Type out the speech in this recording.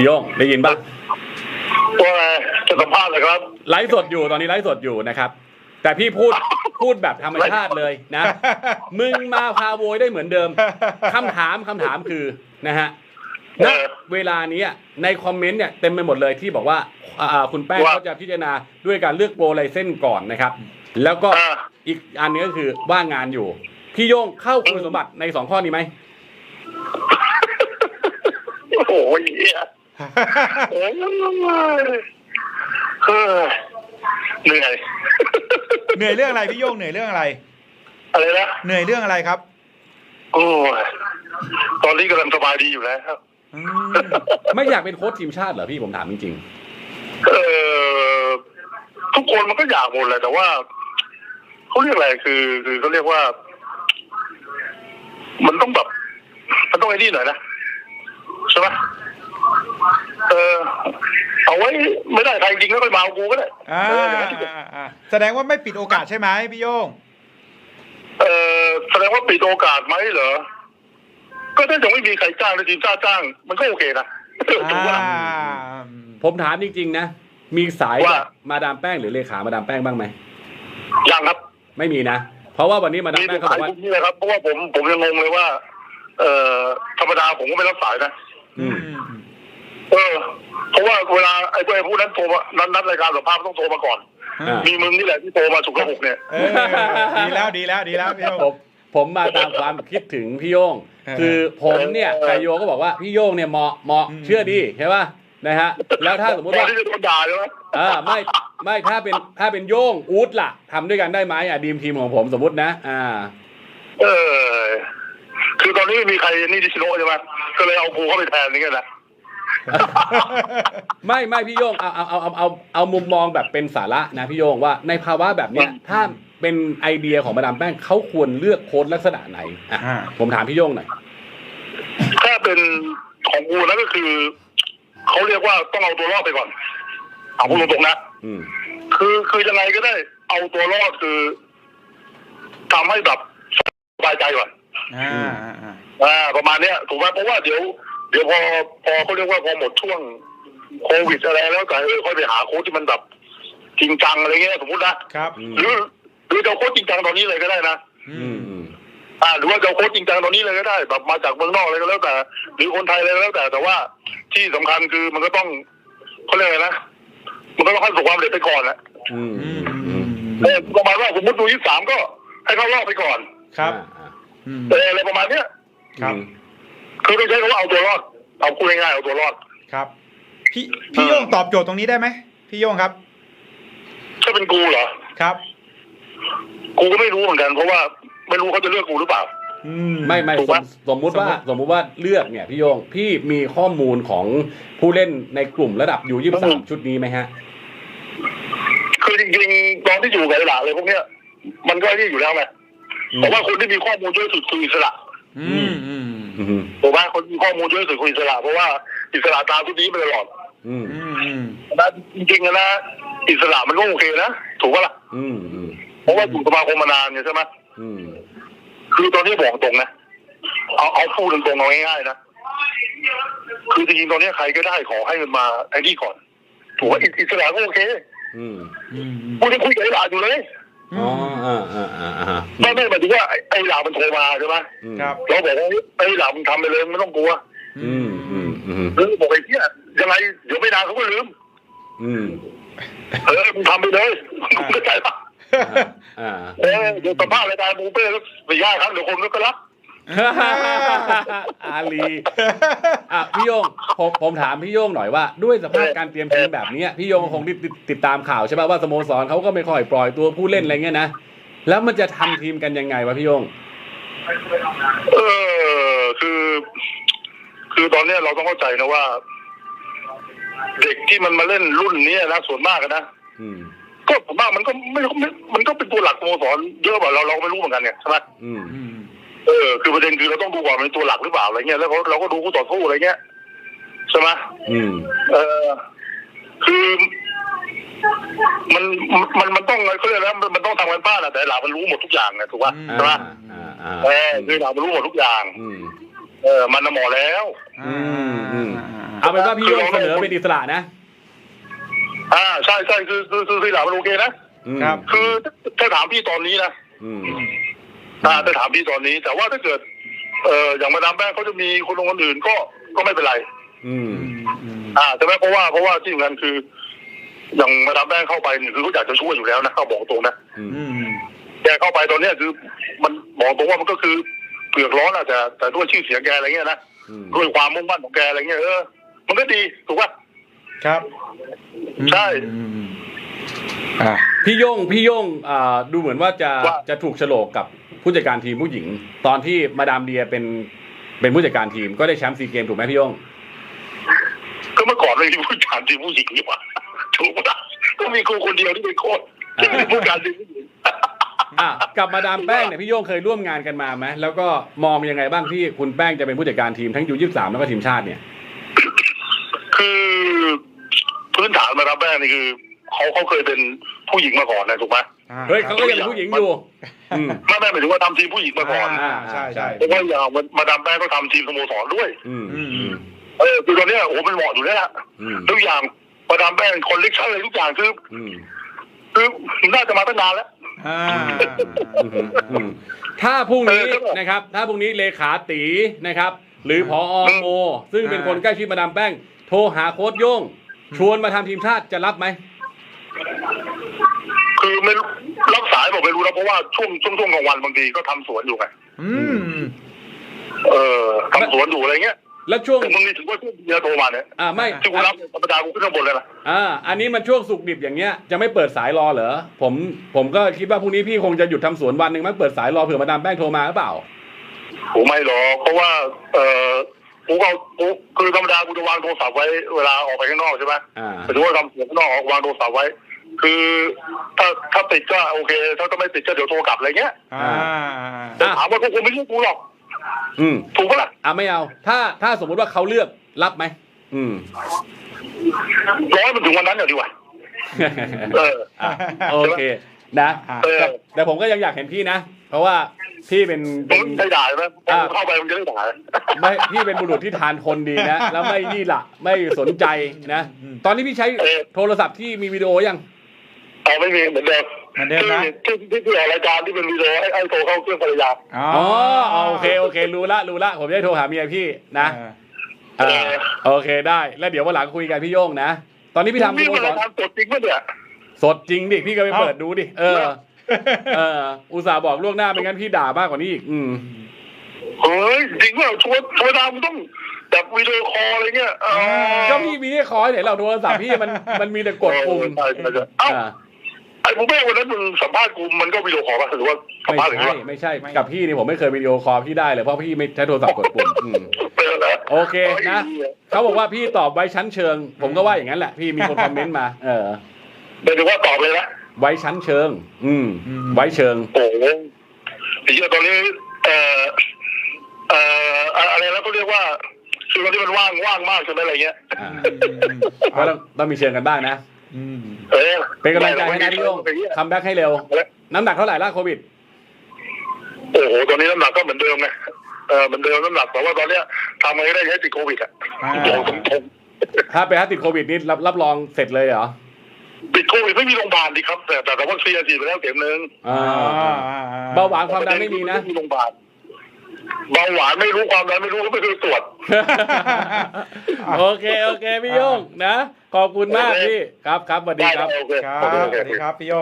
พี่โยงได้ยินปะว่าไงจะสัมภาษณ์เลยครับ ไลฟ์สดอยู่ตอนนี้ไลฟ์สดอยู่นะครับ แต่พี่พูดพูดแบบธรรมชาติเลยนะ มึงมาพาโวยได้เหมือนเดิมคำถามคำถามคือนะฮะณเออเวลานี้อะในคอมเมนต์เนี่ยเต็มไปหมดเลยที่บอกว่าอ่าคุณแป้งว่าเขาจะพิจารณาด้วยการเลือกโปรไลเส้นก่อนนะครับ แล้วก็อ่าอีกอันนึงก็คือว่างงานอยู่ พี่โย่งเข้าคุณสมบัติในสองข้อนี้ไหมโอ้โหเหี้ย โอ้ยเออเหนื่อยเหนื่อยเรื่องอะไรพี่โยงเหนื่อยเรื่องอะไร อะไรนะเหนื่อยเรื่องอะไรครับ โอ้ยตอนนี้กำลังสบายดีอยู่แล้วครับอืมไม่อยากเป็นโค้ชทีมชาติเหรอพี่ผมถามจริงเออทุกคนมันก็อยากหมดแหละแต่ว่าเขาเรียกอะไรคือคือเขาเรียกว่า มันต้องแบบ มันต้องไอ้นี่หน่อยนะใช่ไหม เออเอาไว้ไม่ได้ใครจริงแล้วค่อยมาเอากูก็ได้อ่าเอออย่างนั้นดีกว่าอ่าอ่าแสดงว่าไม่ปิดโอกาสใช่ไหมพี่โยงเออแสดงว่าปิดโอกาสไหมเหรอ ก็ถ้ายังไม่มีใครจ้างในทีมชาติจ้าง มันก็โอเคนะถูกอ่าปะล่ะๆผมถามจริงๆนะ มีสายว่า กับมาดามแป้งหรือเลขามาดามแป้งบ้างไหม ยังครับ ไม่มีนะ เพราะว่าวันนี้มาดามมีแป้แต่งเขาบสาอยกว่า พวกนี้เลยครับเพราะว่าผมผมยังงงเลยว่า เอ่อธรรมดาผมก็ไม่รับสายนะ อืม เออเพราะว่าเวลาไอ้พวกไอ้ผู้นั้นโทรมานัดนัดรายการสัมภาษณ์ต้องโทรมาก่อน อ่า มีมึงนี่แหละที่โทรมาฉุกระหุกเนี่ย เออดีแล้วดีแล้วดีแล้วพี่โยงผมผมมาตามความคิดถึงพี่โย่งเออ คือผมเนี่ยไกโยก็บอกว่าพี่โย่งเนี่ยเหมาะเหมาะอืมเชื่อดีใช่ป่ะนะฮะแล้วถ้าสมมติก่อนว่า ที่จะโดนด่าใช่ไหมอ่าไม่ไม่ถ้าเป็นถ้าเป็นโย่งอู๊ดล่ะทำด้วยกันได้ไหมอะดีมทีมของผมสมมตินะอ่า เออ คือตอนนี้ไม่มีใครนี่ดิชิโนะใช่ไหมก็เลยเอากูเข้าไปแทนนี่ไงนะ ไม่ไม่พี่โย่งเอาเอาเอาเอาเอาเอามุมมองแบบเป็นสาระนะพี่โย่งว่าในภาวะแบบเนี้ยอืมถ้าเป็นไอเดียของมาดามแป้งเขาควรเลือกโค้ดลักษณะไหนอะอ่า ผมถามพี่โย่งหน่อยถ้าเป็นของกูนะก็คือเขาเรียกว่าต้องเอาตัวรอดไปก่อนเอาพูดตรงๆนะอืม คือคือยังไงก็ได้ เอาตัวรอดคือทำให้แบบสบายใจก่อน อ่าอ่าอ่า อ่าประมาณเนี้ยถูกไหมเพราะว่าเดี๋ยว เดี๋ยวพอพอเขาเรียกว่าพอหมดช่วงโควิดอะไรแล้วแต่เออค่อยไปหาโค้ชที่มันแบบจริงจังอะไรเงี้ยสมมตินะครับอืมหรือหรือจะเอาโค้ชจริงจังตอนนี้เลยก็ได้นะอือืมมอืมอ่าหรือว่าจะเอาโค้ชจริงจังตอนนี้เลยก็ได้ แบบมาจากเมืองนอกอะไรก็แล้วแต่ หรือคนไทยอะไรก็แล้วแต่ แต่ว่าที่สำคัญคือมันก็ต้องเขาเรียกอะไรนะมันก็ต้องขั้นสู่ความสำเร็จไปก่อนแหละอืมอือืมมอือืมมเออประมาณว่าสมมติดูยี่สามก็ให้เขารอบไปก่อนครับอ่าอืมเอออะไรประมาณเนี้ยครับอืม คือต้องใช้คำว่าเอาตัวรอดเอาพูดง่ายๆเอาตัวรอดครับ พี่พี่โยงตอบโจทย์ตรงนี้ได้ไหมพี่โยงครับถ้าเป็นกูเหรอครับ กูก็ไม่รู้เหมือนกันเพราะว่าไม่รู้เขาจะเลือกกูหรือเปล่าอืมไม่ไม่ถูกสปะมสมมุติว่าสมมุติสมมุติว่าเลือกเนี่ยพี่โยงพี่มีข้อมูลของผู้เล่นในกลุ่มระดับยูยี่สามชุดนี้ไหมฮะ คือจริงๆตอนที่อยู่กับไอ้หลาเลยพวกเนี้ย มันก็นี่อยู่แล้วไงอืมแต่ว่าคนที่มีข้อมูลช่วยสุดคืออิสระ อืมอืมอืม ถูกไหมคนมีข้อมูลช่วยสุดคืออิสระ เพราะว่าอิสระตามทุกนี้มาตลอดอืมอืมอืมนะจริงๆนะอิสระมันก็โอเคนะถูกปะล่ะอืมอืมเพราะว่าอยู่สมาคมมานานเนี่ยใช่ไหมอืมคือตอนนี้บอกตรงนะเอาเอาพูดตรงๆเอาง่ายๆนะคือจริงๆตอนนี้ใครก็ได้ขอให้มันมาไอ้นี่ก่อน ถูกว่าอิสระก็โอเคอืมอืมพูดยังคุยกับไอ้หลาอยู่เลย อ๋ออ่าอ่าอ่าอ่าไม่ไม่หมายถึงว่าไอ้ไอ้หลามันโทรมาใช่ไหมอืมครับเราบอกว่าไอ้หลามันทำไปเลยไม่ต้องกลัว อืมอืมอืมหรือบอกไอ้เนี้ยยังไงเดี๋ยวไม่นานเขาก็ลืม อืมเออมึงทำไปเลยมึงเข้าใจปะอ่าเออเดี๋ยวสัมภาษณ์รายการบูเป้ก็สี่ห้าครั้งเดี๋ยวคนก็รับ อาลีอะพี่โยงผมผมถามพี่โยงหน่อยว่าด้วยสภาพการเตรียมทีมแบบเนี้ยพี่โยงคงติดติดติดตามข่าวใช่ป่ะว่าสโมสรเขาก็ไม่ค่อยปล่อยตัวผู้เล่นอะไรเงี้ยนะแล้วมันจะทำทีมกันยังไงวะพี่โยงเออคือ คือตอนเนี้ยเราต้องเข้าใจนะว่า เด็กที่มันมาเล่นรุ่นนี้นะส่วนมากอะนะอืมก็ส่วนมากมันก็ไม่ไม่มันก็เป็นตัวหลักสโมสรเยอะกว่าเราเราก็ไม่รู้เหมือนกันเนี่ยใช่ไหมอืมอืม เออคือประเด็นคือเราต้องดูก่อนมันเป็นตัวหลักหรือเปล่าอะไรเงี้ยแล้วเราเราก็ดูคู่ต่อสู้อะไรเงี้ยใช่ไหมอืมเออคือมันมันมันต้องเขาเรียกแล้วมันมันต้องทำกันบ้านอะแต่หลามันรู้หมดทุกอย่างนะถูกป่ะอืมใช่ไหมอ่าอ่าเออคือหลามันรู้หมดทุกอย่างอืมเออ มันน่ะหมอแล้วอ่าอืมอ่าอ่าเอาเป็นว่าพี่โยงเสนอเป็นอิสระนะอ่าใช่ใช่คือคือคือคือหลังมันโอเคนะอืมครับคือถ้าถามพี่ตอนนี้นะ อืมอ่าถ้าถามพี่ตอนนี้ แต่ว่าถ้าเกิด เอ่ออย่างมาดามแป้งเขาจะมีคนลงคนอื่นก็ก็ไม่เป็นไร อืม อ่าใช่ไหมเพราะว่าเพราะว่าที่สำคัญคือ อย่างมาดามแป้งเข้าไปเนี่ยคือเขาอยากจะช่วยอยู่แล้วนะเขาบอกตรงนะอืมอืมแกเข้าไปตอนเนี้ยคือมันบอกตรงว่ามันก็คือเปลือกร้อนอะแต่แต่ด้วยชื่อเสียงแกอะไรเงี้ยนะอืมด้วยความมุ่งมั่นของแกอะไรเงี้ยเออมันก็ดีถูกป่ะครับใช่อืมอ่าพี่โยงพี่โยงอ่าดูเหมือนว่าจะว่าจะถูกโฉลกกับ ผู้จัดการทีมผู้หญิง ตอนที่มาดามเดียเป็นเป็นผู้จัดการทีมก็ได้แชมป์ซีเกมถูกไหมพี่โยงก็เมื่อก่อนเลยที่ผู้การทีมผู้หญิงนี่หว่าถูกป่ะก็มีกูคนเดียวที่เป็นโค้ชที่เป็นผู้การทีมผู้หญิงอะกับมาดามแป้งเนี่ยพี่โยงเคยร่วมงานกันมาไหมแล้วก็มองยังไงบ้างที่คุณแป้งจะเป็นผู้จัดการทีมทั้งยูยี่สามแล้วก็ทีมชาติเนี่ย คือพื้นฐานมาดามแป้งนี่คือเขาเขาเคยเป็นผู้หญิงมาก่อนนะถูกไหมอ่า เฮ้ยเขาก็ยังเป็นผู้หญิงอยู่อืมไม่ไม่หมายถึงว่าทำทีมผู้หญิงมาก่อนอ่าใช่ใช่เพราะว่าอย่างมาดามแป้งก็ทำทีมสโมสรด้วย อืมอือืมมเออคือตอนเนี้ยโอ้โหมันเหมาะอยู่แล้วล่ะอืมทุกอย่างมาดามแป้งคอนเล็กชันอะไรทุกอย่างคืออืมคือน่าจะมาตั้งนานแล้วอ่าอืมอืมถ้าพรุ่งนี้เออนะครับ ถ้าพรุ่งนี้เลขาตีนะครับ หรือพอโมซึ่งเป็นคนใกล้ชิดมาดามแป้ง โทรหาโค้ชโย่งชวนมาทำทีมชาติจะรับไหม คือไม่รู้รับสายบอกไม่รู้นะเพราะว่าช่วงช่วงช่วงกลางวันบางทีก็ทำสวนอยู่ไงอืม เออทำสวนอยู่อะไรเงี้ยแล้วช่วงแต่บางทีถึงว่าช่วงเดียวโทรมาเนี่ยอ่าไม่ที่กูรับธรรมดากูขึ้นข้างบนเลยนะอ่า อันนี้มันช่วงสุกดิบอย่างเงี้ยจะไม่เปิดสายรอเหรอผมผมก็คิดว่าพรุ่งนี้พี่คงจะหยุดทำสวนวันหนึ่งมั้งเปิดสายรอเผื่อมาดามแป้งโทรมาหรือเปล่าผมไม่หรอกเพราะว่า เออกูก็กูคือธรรมดากูจะวางโทรศัพท์ไว้เวลาออกไปข้างนอกใช่ไหมอ่าแต่ว่าทำสวนข้างนอกวางโทรศัพท์ไว้ คือถ้าถ้าติดก็โอเค ถ้าก็ไม่ติดก็เดี๋ยวโทรกลับอะไรเงี้ยอ่าแต่ถามว่าพวกกูไม่ใช่กูหรอกอืมถูกปะล่ะอะไม่เอา ถ้าถ้าสมมุติว่าเขาเลือกรับไหมอืมร้อยมันถึงวันนั้นอย่างดีกว่าเอออะโอเคนะอ่าเออแต่แต่ผมก็ยังอยากเห็นพี่นะ เพราะว่าพี่เป็นมึเป็นงได้ด่าไหมพอเข้าไปมึงจะได้ด่าไม่พี่เป็นบุรุษที่ทานคนดีนะ แล้วไม่นี่ละไม่สนใจนะ ตอนนี้พี่ใช้โทรศัพท์ที่มีวิดีโอยัง เอาไม่มีเหมือนเดิมเหมือนเดิมนะที่ที่ที่ออกรายการที่เป็นวีดีโอให้ไอ้โทรเข้าเครื่องภรรยาอ๋ออ๋อโอเคโอเค รู้ละรู้ละผมจะได้โทรหาเมียพี่นะเอออ่าโอเคได้ แล้วเดี๋ยววันหลังคุยกันพี่โย่งนะ ตอนนี้พี่ทำสนี่โมมันสรายรการสดจริงปะเนี่ยสดจริงดิพี่ก็ไปเปิดดูดิเออเอออุตส่าห์บอกล่วงหน้าไม่งั้นพี่ด่ามากกว่านี้อีกอืมเฮ้ยจริงว่าชวนชวนดาวมึงต้องแบบวีดีโอคอลอะไรเงี้ยเออก็พี่มีให้คอยไหนเราโทรศัพท์พี่มันมันมีแต่กดปุ่มใช่ใช่ใช่เอ้า อ่าไอ้ผมแม่วันนั้นมึงสัมภาษณ์กูมันก็วีดีโอคอลป่ะหรือว่าสัมไม่ภาษณ์หรือใช่ว่าไม่ใช่กับพี่นี่ผมไม่เคยวิดีโอคอลพี่ได้เลยเพราะพี่ไม่ใช้โทรศัพท์กดปุ่มอืมเป็นอะไรโอเคนะเขาบอกว่าพี่ตอบไว้ชั้นเชิง ผมก็ว่าอย่างนั้นแหละพี่มีคนคอมเมนต์มา เออเดี๋ยวว่าตอบเลยนะไว้ชั้นเชิง อืมอืมไว้เชิงโอ้โหไอ้เหี้ยตอนนี้เอ่อเอ่ออะไรแล้วก็เรียกว่าคือตอนนี้มันว่างว่างมากใช่ไหมอะไรเงี้ยอ่าก็ต้องต้องมีเชิงกันบ้างนะอืม เออเป็นกำลังใจให้นะพี่โยงคัมแบ็กให้เร็ว น้ำหนักเท่าไหร่ล่ะโควิด โอ้โห ตอนนี้น้ำหนักก็เหมือนเดิมไงเออเหมือนเดิมน้ำหนักแต่ว่าตอนเนี้ยทำไงก็ได้ให้ติดโควิดอะอ่าบอกตรงถ้าไปถ้าติดโควิดนี่รับรับรองเสร็จเลยเหรอๆติดโควิดไม่มีโรงพยาบาลดีครับ แต่แต่แต่ว่าซีอาฉีดไปแล้วเข็มนึงอ่าอ่าเบาหวานความดันไม่มีนะไม่มีโรงพยาบาล เบาหวานไม่รู้ความดันไม่รู้ก็ไม่เคยตรวจ โอเคโอเคพี่โยงนะ ขอบคุณมากพี่ ครับครับสวัสดีได้ครับโอเคครับโอเคสโอเควัสดีครับพี่โยง